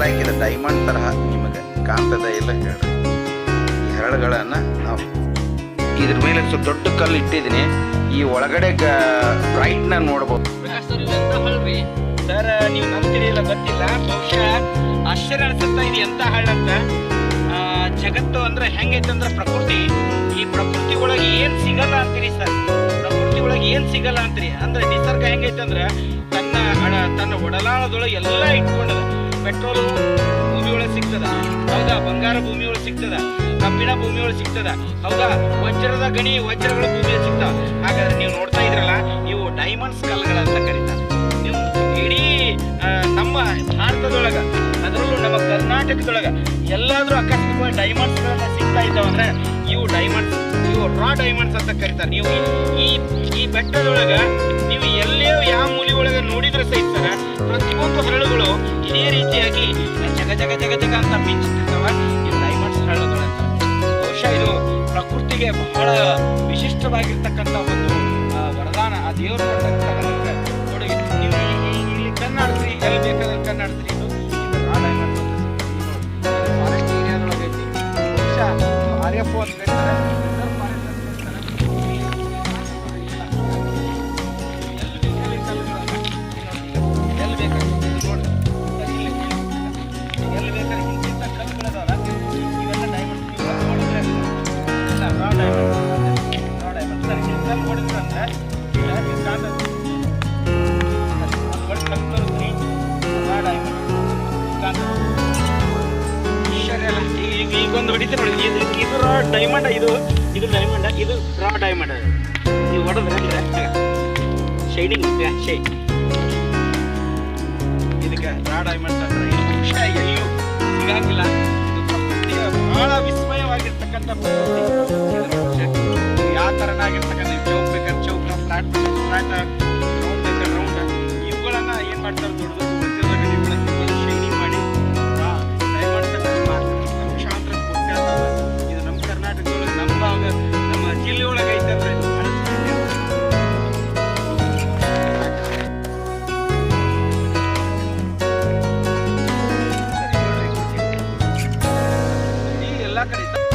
Like ಇದು diamond ತರಹ ನಿಮಗೆ ಕಾಣ್ತದ ಇಲ್ಲ ಹೇಳ್ರಿ. ಈ ಹರಳುಗಳನ್ನು ನಾವು ಇದ್ರ ಮೇಲೆ ಸ್ವಲ್ಪ ದೊಡ್ಡ ಕಲ್ಲು ಇಟ್ಟಿದ್ದೀನಿ. ಈ ಒಳಗಡೆ ಬ್ರೈಟ್ನ ನೋಡ್ಬೋದು. ಸರ್ ನೀವು ನಂಬ್ತೀರಿ ಗೊತ್ತಿಲ್ಲ. ಬಹುಶಃ ಆಶ್ಚರ್ಯ ಅನ್ಸುತ್ತಾ ಇದೆ ಎಂತ ಹಳ್ಳ ಅಂತ. ಆ, ಜಗತ್ತು ಅಂದ್ರೆ ಹೆಂಗೈತೆ ಅಂದ್ರೆ ಪ್ರಕೃತಿ. ಈ ಪ್ರಕೃತಿ ಒಳಗೆ ಏನ್ ಸಿಗಲ್ಲ ಅಂತೀರಿ ಸರ್? ಪ್ರಕೃತಿ ಒಳಗೆ ಏನ್ ಸಿಗಲ್ಲ ಅಂತೀರಿ? ಅಂದ್ರೆ ನಿಸರ್ಗ ಹೆಂಗೈತೆ ಅಂದ್ರೆ ತನ್ನ ತನ್ನ ಒಡಲಾಳದೊಳಗೆ ಎಲ್ಲ ಇಟ್ಕೊಂಡದ. ಪೆಟ್ರೋಲು ಭೂಮಿ ಒಳಗೆ ಸಿಗ್ತದ? ಹೌದಾ? ಬಂಗಾರ ಭೂಮಿ ಒಳಗೆ ಸಿಗ್ತದ? ಕಬ್ಬಿಣ ಭೂಮಿ ಒಳಗೆ ಸಿಗ್ತದ? ಹೌದಾ? ವಜ್ರದ ಗಣಿ, ವಜ್ರಗಳ ಭೂಮಿಯಲ್ಲಿ ಸಿಗ್ತಾವ. ಹಾಗಾದ್ರೆ ನೀವು ನೋಡ್ತಾ ಇದ್ರಲ್ಲ, ಇವು ಡೈಮಂಡ್ಸ್ ಕಲ್ಗಳಂತ ಕರೀತಾರೆ. ನೀವು ಇಡೀ ನಮ್ಮ ಭಾರತದೊಳಗ, ಅದರಲ್ಲೂ ನಮ್ಮ ಕರ್ನಾಟಕದೊಳಗ ಎಲ್ಲಾದ್ರೂ ಅಕಸ್ಮಾತ್ ಡೈಮಂಡ್ಸ್ ಗಳನ್ನ ಸಿಗ್ತಾ ಇದ್ದಾವಂದ್ರೆ ಇವು ಡೈಮಂಡ್ಸ್ ಇವು ರಾ ಡೈಮಂಡ್ಸ್ ಅಂತ ಕರೀತಾರೆ. ನೀವು ಈ ಈ ಬೆಟ್ಟದೊಳಗ, ನೀವು ಎಲ್ಲೇ ಯಾವ ಮೂಲಿ ಒಳಗ ನೋಡಿದ್ರೆ ಸಹಿತ ಪ್ರತಿಯೊಂದು ರೀತಿಯಾಗಿ ಜಗ ಜಗ ಜಗ ಅಂತ ಮಿಂಚುತ್ತಿರ್ತಾವ ಇವು ಡೈಮಂಡ್ಸ್ ಅಂತ ಬಹುಶಃ ಇದು ಪ್ರಕೃತಿಗೆ ಬಹಳ ವಿಶಿಷ್ಟವಾಗಿರ್ತಕ್ಕಂಥ ಒಂದು ವರದಾನ, ಆ ದೇವರು ಕೊಡುಗೆ. ನೀವು ಈ- ಈ- ಇಲ್ಲಿ ಕಣ್ಣಾಡ್ತೀರಿ ಎಲ್ಲಿ ಬೇಕಾದ್ರೆ ಕಣ್ಣಾಡ್ತೀರಿ ಇದು. ಫಾರೆಸ್ಟ್ ಏರಿಯಾದೊಳಗೆ ಐತಿ ಬಹುಶಃ ಇದು ಆರ್ ಎಫ್ ಅಂತ ಈಗ ಈಗೊಂದು ಹೊಡಿತೀವಿ ನೋಡಿ. ಇದು ಇದು ರಾ ಡೈಮಂಡ ಇದು ಇದು ಡೈಮಂಡ ಇದು ರಾ ಡೈಮಂಡ್ ನೀವು ಹೊಡೆದ್ರೆ ಶೈನಿಂಗ್ ಶೈ ಇದಕ್ಕೆ ರಾ ಡೈಮಂಡ್ ಅಂದ್ರೆ ವಿಷಯ ಬಹಳ ವಿಸ್ಮಯವಾಗಿರ್ತಕ್ಕಂಥ ಯಾವ ಥರನಾಗಿರ್ತಕ್ಕಂಥ ಚೌಕ್ ಬೇಕಾದ್ರೆ ಚೌಕ ಫ್ಲಾಟ್ ಫ್ಲಾಟ್ ರೌಂಡ್ ಬೇಕಾದ್ರೆ ರೌಂಡ್ ಇವುಗಳನ್ನು ಏನು ಮಾಡ್ತಾರೆ ದೊಡ್ಡದು ਗੱਲਾਂ ਕਰੀ